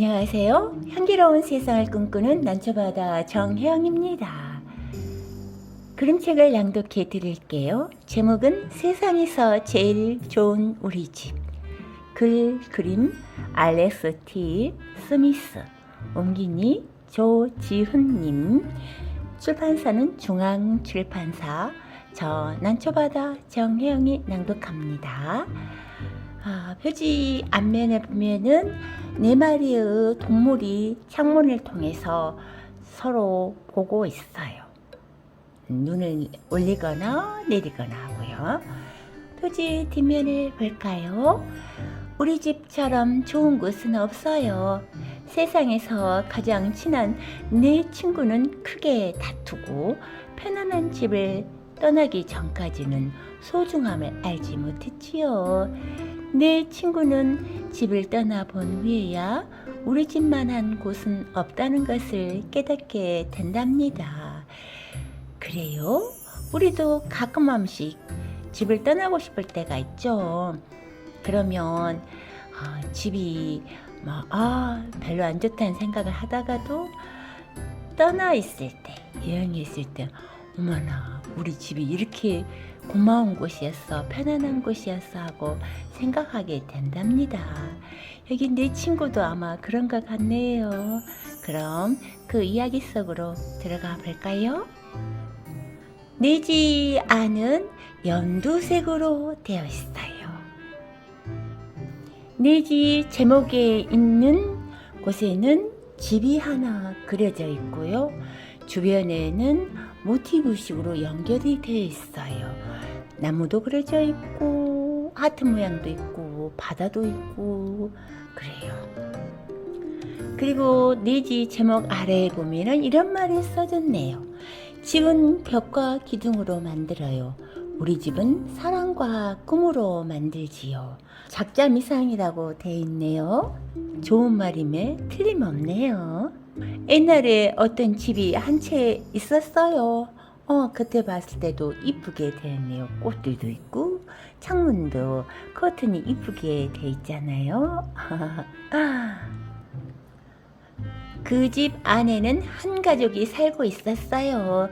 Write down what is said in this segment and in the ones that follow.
안녕하세요. 향기로운 세상을 꿈꾸는 난초바다 정혜영입니다. 그림책을 낭독해 드릴게요. 제목은 세상에서 제일 좋은 우리 집. 글, 그림, 알렉스 T. 스미스. 옮기니 조지훈님. 출판사는 중앙출판사. 저 난초바다 정혜영이 낭독합니다. 아, 표지 앞면에 보면은 네 마리의 동물이 창문을 통해서 서로 보고 있어요. 눈을 올리거나 내리거나 하고요. 표지 뒷면을 볼까요? 우리 집처럼 좋은 곳은 없어요. 세상에서 가장 친한 내 친구는 크게 다투고 편안한 집을 떠나기 전까지는 소중함을 알지 못했지요. 내 친구는 집을 떠나본 후에야 우리 집만한 곳은 없다는 것을 깨닫게 된답니다. 그래요? 우리도 가끔 한 번씩 집을 떠나고 싶을 때가 있죠. 그러면 아, 집이 막, 아, 별로 안 좋다는 생각을 하다가도 떠나 있을 때, 여행에 있을 때, 어머나, 우리 집이 이렇게 고마운 곳이었어, 편안한 곳이었어 하고 생각하게 된답니다. 여기 내 친구도 아마 그런 것 같네요. 그럼 그 이야기 속으로 들어가 볼까요? 내집 안은 연두색으로 되어 있어요. 내집 제목에 있는 곳에는 집이 하나 그려져 있고요. 주변에는 모티브식으로 연결이 되어 있어요. 나무도 그려져 있고 하트 모양도 있고 바다도 있고 그래요. 그리고 내지 제목 아래에 보면은 이런 말이 써졌네요. 집은 벽과 기둥으로 만들어요. 우리 집은 사랑과 꿈으로 만들지요. 작자 미상이라고 돼 있네요. 좋은 말임에 틀림없네요. 옛날에 어떤 집이 한 채 있었어요. 어, 그때 봤을 때도 이쁘게 되었네요. 꽃들도 있고, 창문도 커튼이 이쁘게 돼 있잖아요. 그 집 안에는 한 가족이 살고 있었어요.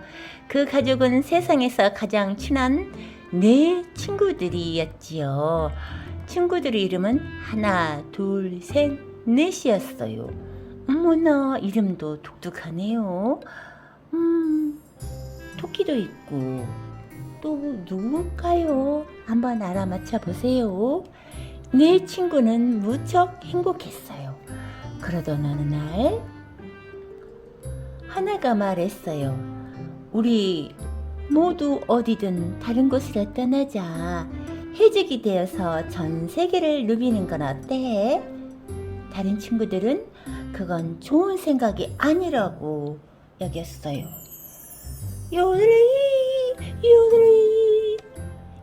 그 가족은 세상에서 가장 친한 네 친구들이었지요. 친구들의 이름은 하나, 둘, 셋, 넷이었어요. 어머나, 이름도 독특하네요. 음, 토끼도 있고, 또 누굴까요? 한번 알아맞혀 보세요. 내 친구는 무척 행복했어요. 그러던 어느 날, 하나가 말했어요. 우리 모두 어디든 다른 곳으로 떠나자. 해적이 되어서 전 세계를 누비는 건 어때? 다른 친구들은 그건 좋은 생각이 아니라고 여겼어요. 요들이, 요들이.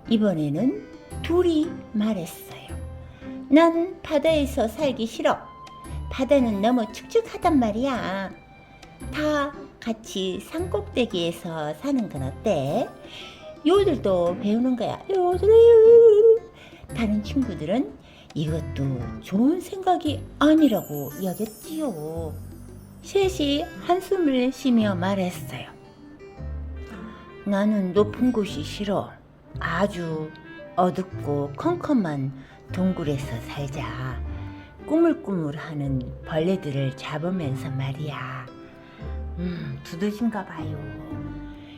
이번에는 둘이 말했어요. 난 바다에서 살기 싫어. 바다는 너무 축축하단 말이야. 다 같이 산 꼭대기에서 사는 건 어때? 요들도 배우는 거야. 요들이 다른 친구들은 이것도 좋은 생각이 아니라고 여겼지요. 셋이 한숨을 쉬며 말했어요. 나는 높은 곳이 싫어. 아주 어둡고 컴컴한 동굴에서 살자. 꾸물꾸물하는 벌레들을 잡으면서 말이야. 음, 두드신가 봐요.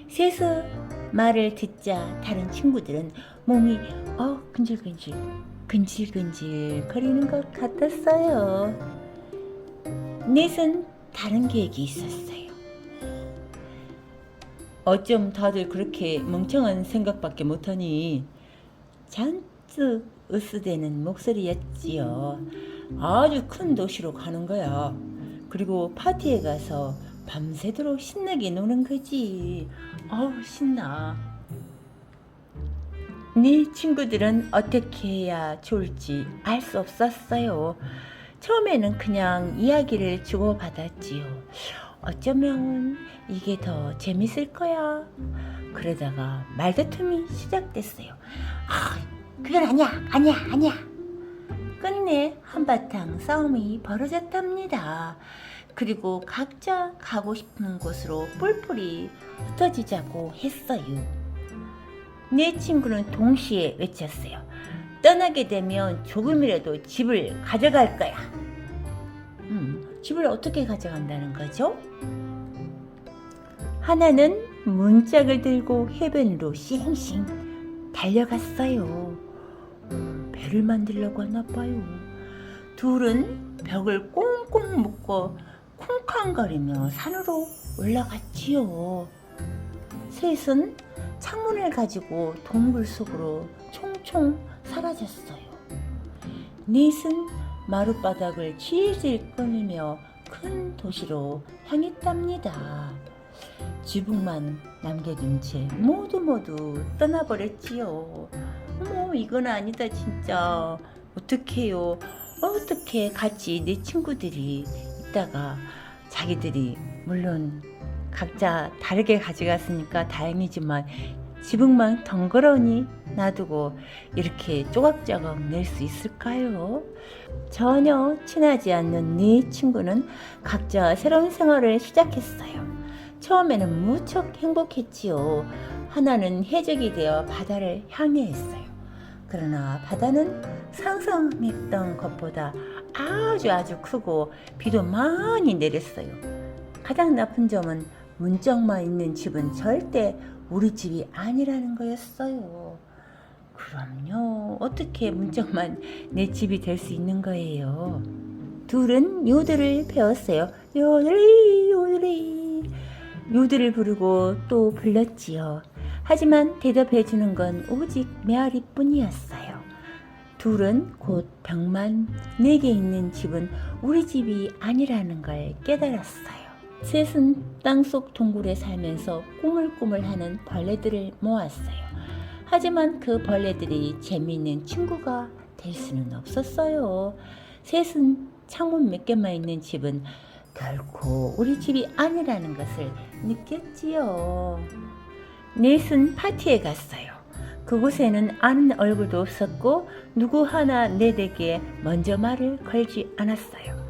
셋의 말을 듣자 다른 친구들은 몸이 어 근질근질 근질근질 거리는 것 같았어요. 넷은 다른 계획이 있었어요. 어쩜 다들 그렇게 멍청한 생각밖에 못하니 잔뜩 으스대는 목소리였지요. 아주 큰 도시로 가는 거야. 그리고 파티에 가서 밤새도록 신나게 노는 거지. 어우, 신나. 네 친구들은 어떻게 해야 좋을지 알 수 없었어요. 처음에는 그냥 이야기를 주고받았지요. 어쩌면 이게 더 재밌을 거야. 그러다가 말다툼이 시작됐어요. 아, 그건 아니야, 아니야, 아니야. 끝내 한바탕 싸움이 벌어졌답니다. 그리고 각자 가고 싶은 곳으로 뿔뿔이 흩어지자고 했어요. 내 친구는 동시에 외쳤어요. 떠나게 되면 조금이라도 집을 가져갈 거야. 음, 집을 어떻게 가져간다는 거죠? 하나는 문짝을 들고 해변으로 싱싱 달려갔어요. 음, 배를 만들려고 하나 봐요. 둘은 벽을 꽁꽁 묶고 쿵쾅거리며 산으로 올라갔지요. 셋은 창문을 가지고 동굴 속으로 총총 사라졌어요. 넷은 마룻바닥을 질질 끌며 큰 도시로 향했답니다. 지붕만 남겨둔 채 모두 모두 떠나버렸지요. 어머 이건 아니다 진짜 어떡해요 어떻게 같이 내 친구들이 있다가 자기들이 물론 각자 다르게 가져갔으니까 다행이지만 지붕만 덩그러니 놔두고 이렇게 조각조각 낼 수 있을까요? 전혀 친하지 않는 네 친구는 각자 새로운 생활을 시작했어요. 처음에는 무척 행복했지요. 하나는 해적이 되어 바다를 향해했어요. 그러나 바다는 상상했던 것보다 아주 아주 크고 비도 많이 내렸어요. 가장 나쁜 점은 문짝만 있는 집은 절대 우리 집이 아니라는 거였어요. 그럼요. 어떻게 문짝만 내 집이 될 수 있는 거예요? 둘은 요들을 배웠어요. 요들이 요들이 요들을 부르고 또 불렀지요. 하지만 대답해 주는 건 오직 메아리 뿐이었어요. 둘은 곧 벽만 내게 있는 집은 우리 집이 아니라는 걸 깨달았어요. 셋은 땅속 동굴에 살면서 꾸물꾸물하는 벌레들을 모았어요. 하지만 그 벌레들이 재미있는 친구가 될 수는 없었어요. 셋은 창문 몇 개만 있는 집은 결코 우리 집이 아니라는 것을 느꼈지요. 넷은 파티에 갔어요. 그곳에는 아는 얼굴도 없었고 누구 하나 넷에게 먼저 말을 걸지 않았어요.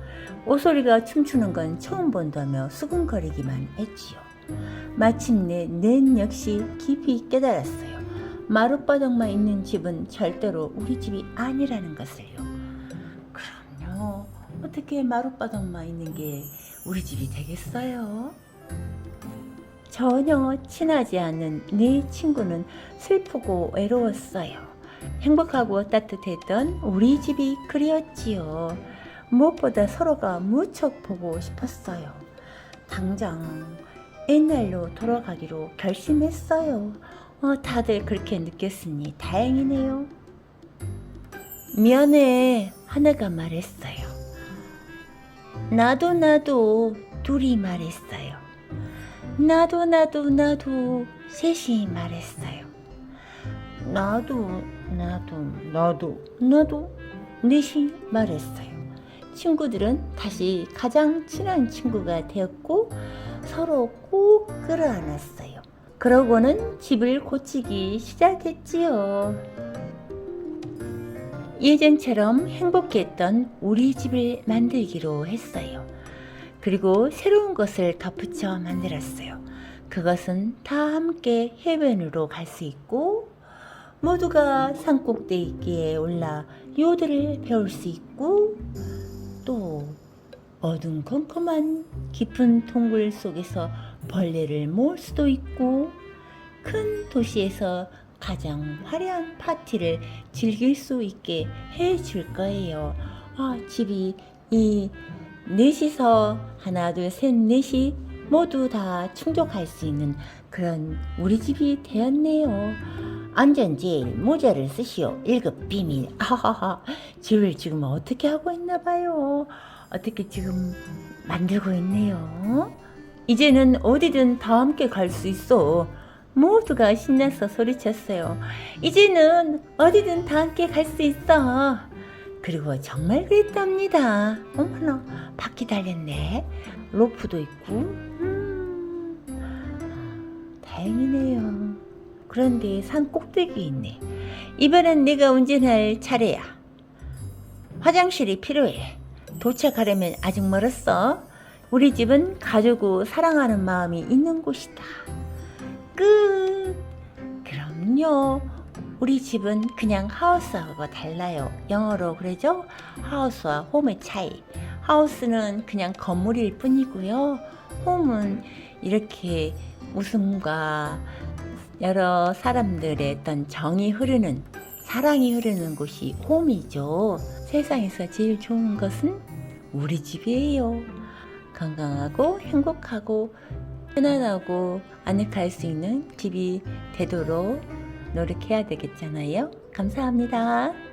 오소리가 춤추는 건 처음 본다며 수근거리기만 했지요. 마침내 넷 역시 깊이 깨달았어요. 마룻바닥만 있는 집은 절대로 우리 집이 아니라는 것을요. 그럼요. 어떻게 마룻바닥만 있는 게 우리 집이 되겠어요? 전혀 친하지 않는 네 친구는 슬프고 외로웠어요. 행복하고 따뜻했던 우리 집이 그리웠지요. 무엇보다 서로가 무척 보고 싶었어요. 당장 옛날로 돌아가기로 결심했어요. 어, 다들 그렇게 느꼈으니 다행이네요. 미안해. 하나가 말했어요. 나도 나도 둘이 말했어요. 나도 나도 나도 셋이 말했어요. 나도 나도 나도 나도 넷이 말했어요. 친구들은 다시 가장 친한 친구가 되었고 서로 꼭 끌어안았어요. 그러고는 집을 고치기 시작했지요. 예전처럼 행복했던 우리 집을 만들기로 했어요. 그리고 새로운 것을 덧붙여 만들었어요. 그것은 다 함께 해변으로 갈 수 있고 모두가 산꼭대기에 올라 요들을 배울 수 있고 또 어둠컴컴한 깊은 동굴 속에서 벌레를 모을 수도 있고 큰 도시에서 가장 화려한 파티를 즐길 수 있게 해 줄 거예요. 아, 집이 이 넷이서 하나, 둘, 셋, 넷이 모두 다 충족할 수 있는 그런 우리 집이 되었네요. 안전제일 모자를 쓰시오. 1급 비밀. 아하하. 집을 지금 어떻게 하고 있나 봐요. 어떻게 지금 만들고 있네요. 이제는 어디든 다 함께 갈 수 있어. 모두가 신나서 소리쳤어요. 이제는 어디든 다 함께 갈 수 있어. 그리고 정말 그랬답니다. 어머나, 바퀴 달렸네. 로프도 있고. 음, 다행이네요. 그런데 산 꼭대기 있네. 이번엔 내가 운전할 차례야. 화장실이 필요해. 도착하려면 아직 멀었어. 우리 집은 가족을 사랑하는 마음이 있는 곳이다. 끝. 그럼요. 우리 집은 그냥 하우스하고 달라요. 영어로 그러죠? 하우스와 홈의 차이. 하우스는 그냥 건물일 뿐이고요. 홈은 이렇게 웃음과 여러 사람들의 어떤 정이 흐르는 사랑이 흐르는 곳이 홈이죠. 세상에서 제일 좋은 것은 우리 집이에요. 건강하고 행복하고 편안하고 아늑할 수 있는 집이 되도록 노력해야 되겠잖아요. 감사합니다.